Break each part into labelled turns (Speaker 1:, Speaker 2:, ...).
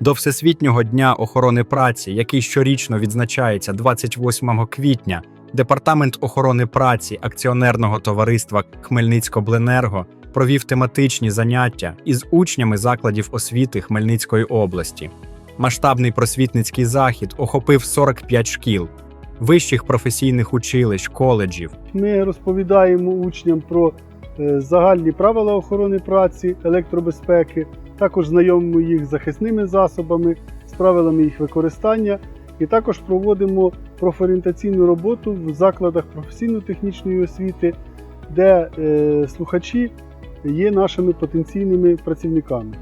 Speaker 1: До Всесвітнього дня охорони праці, який щорічно відзначається 28 квітня, Департамент охорони праці акціонерного товариства Хмельницькобленерго провів тематичні заняття із учнями закладів освіти Хмельницької області. Масштабний просвітницький захід охопив 45 шкіл, вищих професійних училищ, коледжів,
Speaker 2: Ми розповідаємо учням про е, загальні правила охорони праці, електробезпеки, також знайомимо їх з захисними засобами, з правилами їх використання, і також проводимо профорієнтаційну роботу в закладах професійно-технічної освіти, де е, слухачі є нашими потенційними працівниками.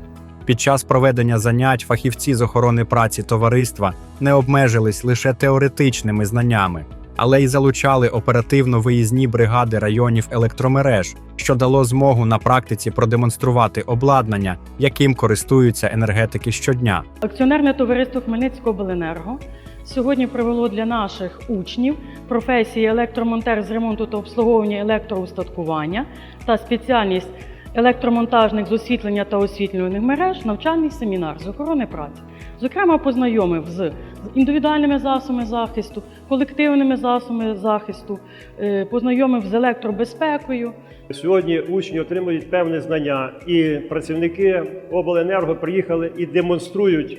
Speaker 1: Під час проведення занять фахівці з охорони праці товариства не обмежились лише теоретичними знаннями, але й залучали оперативно виїзні бригади районів електромереж, що дало змогу на практиці продемонструвати обладнання, яким користуються енергетики щодня.
Speaker 3: Акціонерне товариство Хмельницького Хмельницькобленерго сьогодні провело для наших учнів професії електромонтер з ремонту та обслуговування електроустаткування та спеціальність електромонтажник з освітлення та освітлювальних мереж навчальний семінар з охорони праці. Зокрема, познайомив з індивідуальними засобами захисту, колективними засобами захисту, е, познайомив з електробезпекою,
Speaker 4: Сьогодні учні отримують певне знання, і працівники обленерго приїхали і демонструють,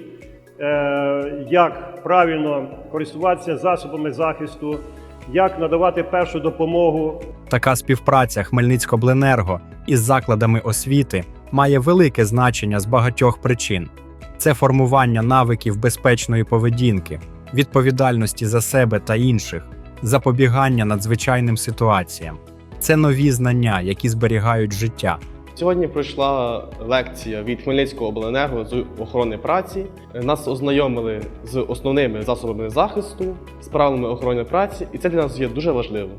Speaker 4: е, як правильно користуватися засобами захисту, як надавати першу допомогу.
Speaker 1: Така співпраця Хмельницькобленерго із закладами освіти має велике значення з багатьох причин: це формування навиків безпечної поведінки, відповідальності за себе та інших, запобігання надзвичайним ситуаціям. Це нові знання, які зберігають життя.
Speaker 5: Сьогодні пройшла лекція від Хмельницького обленерго з охорони праці. Нас ознайомили з основними засобами захисту, з правилами охорони праці, і це для нас є дуже важливо.